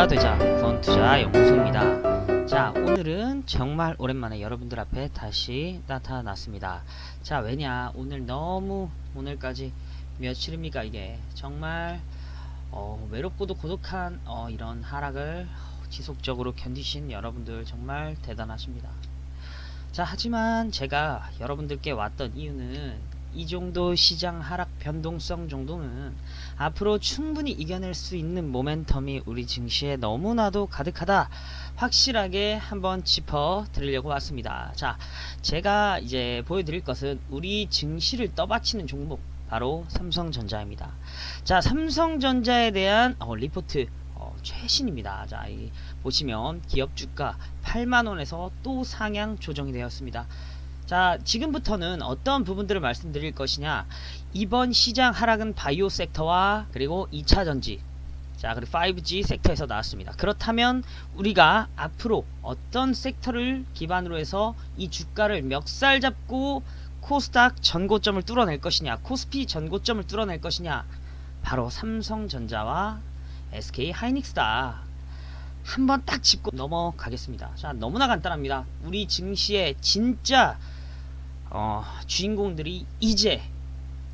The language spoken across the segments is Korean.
부자 되자 펀 투자 연구소입니다. 자 오늘은 정말 오랜만에 여러분들 앞에 다시 나타났습니다. 자 왜냐 오늘 너무 오늘까지 며칠입니까 이게 정말 어, 외롭고도 고독한 어, 이런 하락을 지속적으로 견디신 여러분들 정말 대단하십니다. 자 하지만 제가 여러분들께 왔던 이유는 이 정도 시장 하락 변동성 정도는 앞으로 충분히 이겨낼 수 있는 모멘텀이 우리 증시에 너무나도 가득하다 확실하게 한번 짚어 드리려고 왔습니다. 자, 제가 이제 보여드릴 것은 우리 증시를 떠받치는 종목 바로 삼성전자입니다. 자, 삼성전자에 대한 어, 리포트 어, 최신입니다. 자, 이 보시면 기업 주가 8만 원에서 또 상향 조정이 되었습니다. 자, 지금부터는 어떤 부분들을 말씀드릴 것이냐. 이번 시장 하락은 바이오 섹터와 그리고 2차 전지, 자, 그리고 5G 섹터에서 나왔습니다. 그렇다면 우리가 앞으로 어떤 섹터를 기반으로 해서 이 주가를 멱살 잡고 코스닥 전고점을 뚫어낼 것이냐, 코스피 전고점을 뚫어낼 것이냐, 바로 삼성전자와 SK 하이닉스다. 한번 딱 짚고 넘어가겠습니다. 자, 너무나 간단합니다. 우리 증시의 진짜 어, 주인공들이 이제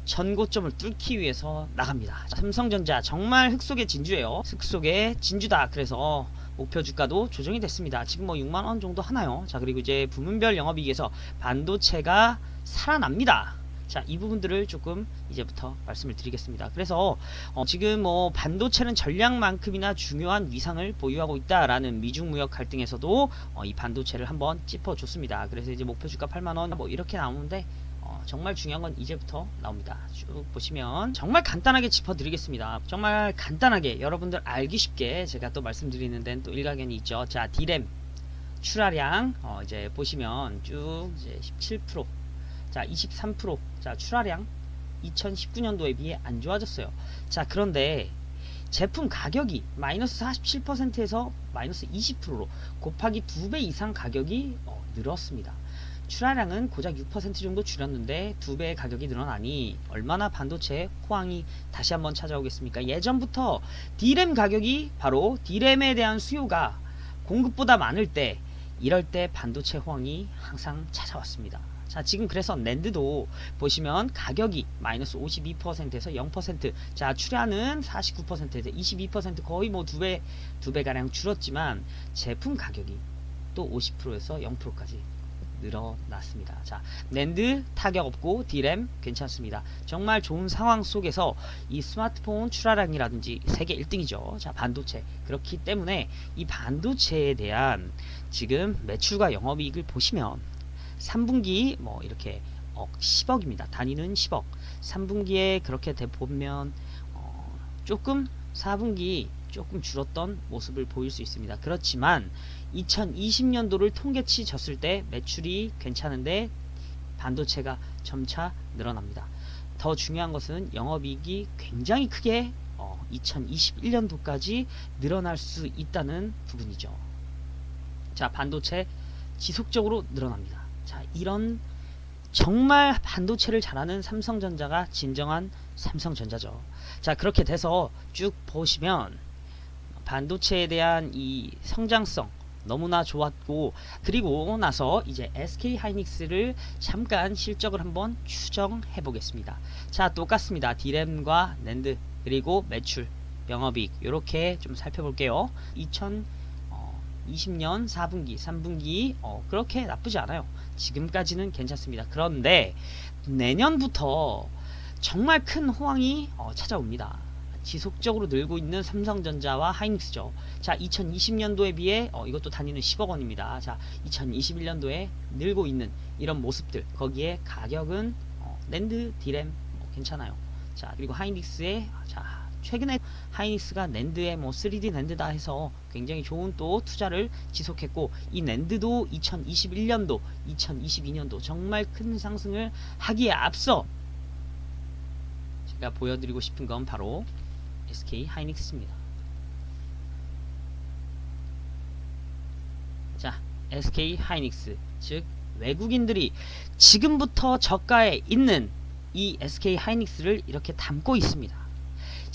전고점을 뚫기 위해서 나갑니다. 자, 삼성전자 정말 흙 속의 진주예요. 흙 속의 진주다. 그래서 목표 주가도 조정이 됐습니다. 지금 뭐 6만 원 정도 하나요? 자, 그리고 이제 부문별 영업이익에서 반도체가 살아납니다. 자, 이 부분들을 조금 이제부터 말씀을 드리겠습니다. 그래서 어, 지금 뭐 반도체는 전략만큼이나 중요한 위상을 보유하고 있다라는 미중 무역 갈등에서도 어, 이 반도체를 한번 짚어줬습니다. 그래서 이제 목표 주가 8만 원 뭐 이렇게 나오는데 어, 정말 중요한 건 이제부터 나옵니다. 쭉 보시면 정말 간단하게 짚어드리겠습니다. 정말 간단하게 여러분들 알기 쉽게 제가 또 말씀드리는 데는 또 일가견이 있죠. 자, 디램 출하량 어, 이제 보시면 쭉 이제 17%, 자 23%, 자 출하량 2019년도에 비해 안 좋아졌어요. 자 그런데 제품 가격이 마이너스 47%에서 마이너스 20%로 곱하기 2배 이상 가격이 어, 늘었습니다. 출하량은 고작 6% 정도 줄였는데 2배의 가격이 늘어나니 얼마나 반도체 호황이 다시 한번 찾아오겠습니까? 예전부터 D램 가격이 바로 D램에 대한 수요가 공급보다 많을 때 이럴 때 반도체 호황이 항상 찾아왔습니다. 자 지금 그래서 랜드도 보시면 가격이 마이너스 52%에서 0%자 출하는 49%에서 22% 거의 뭐 두 배 두 배 가량 줄었지만 제품 가격이 또 50%에서 0%까지 늘어났습니다. 자, 랜드 타격 없고 D램 괜찮습니다. 정말 좋은 상황 속에서 이 스마트폰 출하량이라든지 세계 1등이죠. 자, 반도체. 그렇기 때문에 이 반도체에 대한 지금 매출과 영업이익을 보시면 3분기 뭐 이렇게 억 10억입니다. 단위는 10억. 3분기에 그렇게 돼 보면 어, 조금 4분기 조금 줄었던 모습을 보일 수 있습니다. 그렇지만 2020년도를 통계치 졌을 때 매출이 괜찮은데 반도체가 점차 늘어납니다. 더 중요한 것은 영업이익이 굉장히 크게 어, 2021년도까지 늘어날 수 있다는 부분이죠. 자, 반도체 지속적으로 늘어납니다. 자, 이런 정말 반도체를 잘하는 삼성전자가 진정한 삼성전자죠. 자, 그렇게 돼서 쭉 보시면 반도체에 대한 이 성장성 너무나 좋았고 그리고 나서 이제 SK 하이닉스를 잠깐 실적을 한번 추정해 보겠습니다. 자, 똑같습니다. 디램과 낸드 그리고 매출, 영업이익 이렇게 좀 살펴볼게요. 2020년 4분기, 3분기 어, 그렇게 나쁘지 않아요. 지금까지는 괜찮습니다. 그런데 내년부터 정말 큰 호황이 어, 찾아옵니다. 지속적으로 늘고 있는 삼성전자와 하이닉스죠. 자, 2020년도에 비해 어, 이것도 단위는 10억 원입니다. 자, 2021년도에 늘고 있는 이런 모습들 거기에 가격은 어, 랜드, 디램 뭐 괜찮아요. 자, 그리고 하이닉스의 자 최근에 하이닉스가 낸드에 뭐 3D 낸드다 해서 굉장히 좋은 또 투자를 지속했고 이 낸드도 2021년도, 2022년도 정말 큰 상승을 하기에 앞서 제가 보여드리고 싶은 건 바로 SK 하이닉스입니다. 자, SK 하이닉스 즉 외국인들이 지금부터 저가에 있는 이 SK 하이닉스를 이렇게 담고 있습니다.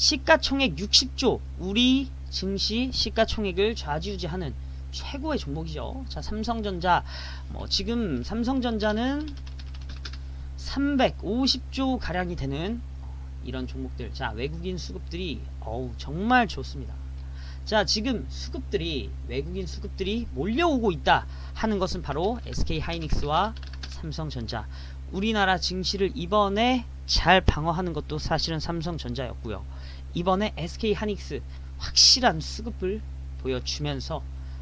시가총액 60조 우리 증시 시가총액을 좌지우지하는 최고의 종목이죠. 자, 삼성전자 뭐 지금 삼성전자는 350조 가량이 되는 이런 종목들. 자, 외국인 수급들이 어우 정말 좋습니다. 자, 지금 수급들이 외국인 수급들이 몰려오고 있다 하는 것은 바로 SK 하이닉스와 삼성전자. 우리나라 증시를 이번에 잘 방어하는 것도 사실은 삼성전자였고요. 이번에 SK 하이닉스 확실한 수급을 보여주면서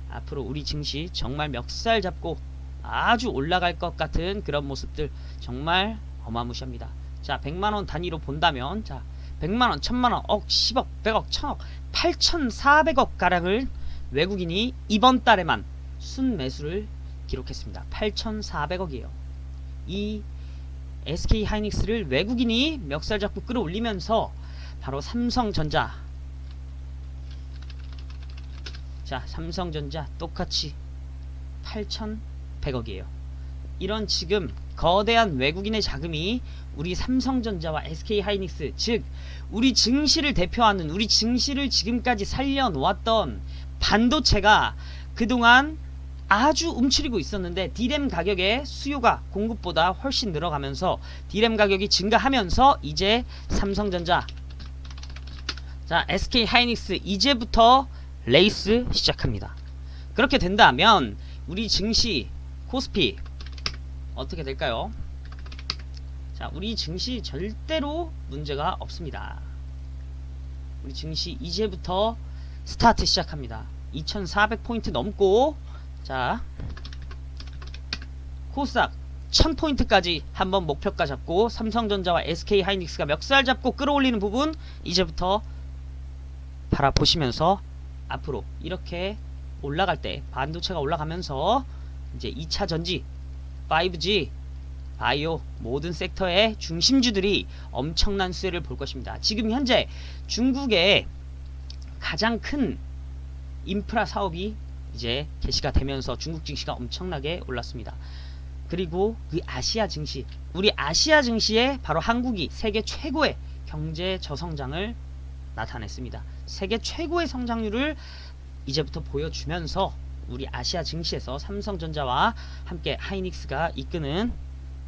앞으로 우리 증시 정말 멱살 잡고 아주 올라갈 것 같은 그런 모습들 정말 어마무시합니다. 자, 100만 원 단위로 본다면 자, 100만 원, 1000만 원, 억, 10억, 100억, 1000억, 8,400억 가량을 외국인이 이번 달에만 순 매수를 기록했습니다. 8,400억이에요. 이 SK 하이닉스를 외국인이 멱살 잡고 끌어올리면서 바로 삼성전자 자, 삼성전자 똑같이 8,100억이에요. 이런 지금 거대한 외국인의 자금이 우리 삼성전자와 SK 하이닉스 즉 우리 증시를 대표하는 우리 증시를 지금까지 살려놓았던 반도체가 그동안 아주 움츠리고 있었는데 디램 가격의 수요가 공급보다 훨씬 늘어가면서 디램 가격이 증가하면서 이제 삼성전자 자 SK 하이닉스 이제부터 레이스 시작합니다. 그렇게 된다면 우리 증시 코스피 어떻게 될까요? 자, 우리 증시 절대로 문제가 없습니다. 우리 증시 이제부터 스타트 시작합니다. 2400포인트 넘고 자 코스닥 1000포인트까지 한번 목표가 잡고 삼성전자와 SK 하이닉스가 멱살 잡고 끌어올리는 부분 이제부터 바라보시면서 앞으로 이렇게 올라갈 때 반도체가 올라가면서 이제 2차 전지, 5G, 바이오 모든 섹터의 중심주들이 엄청난 수혜를 볼 것입니다. 지금 현재 중국의 가장 큰 인프라 사업이 이제 개시가 되면서 중국 증시가 엄청나게 올랐습니다. 그리고 그 아시아 증시, 우리 아시아 증시에 바로 한국이 세계 최고의 경제 저성장을 나타냈습니다. 세계 최고의 성장률을 이제부터 보여주면서 우리 아시아 증시에서 삼성전자와 함께 하이닉스가 이끄는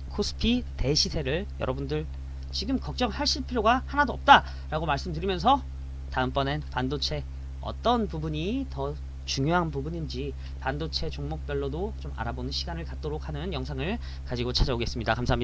코스피 대시세를 여러분들 지금 걱정하실 필요가 하나도 없다라고 말씀드리면서 다음번엔 반도체 어떤 부분이 더 중요한 부분인지 반도체 종목별로도 좀 알아보는 시간을 갖도록 하는 영상을 가지고 찾아오겠습니다. 감사합니다.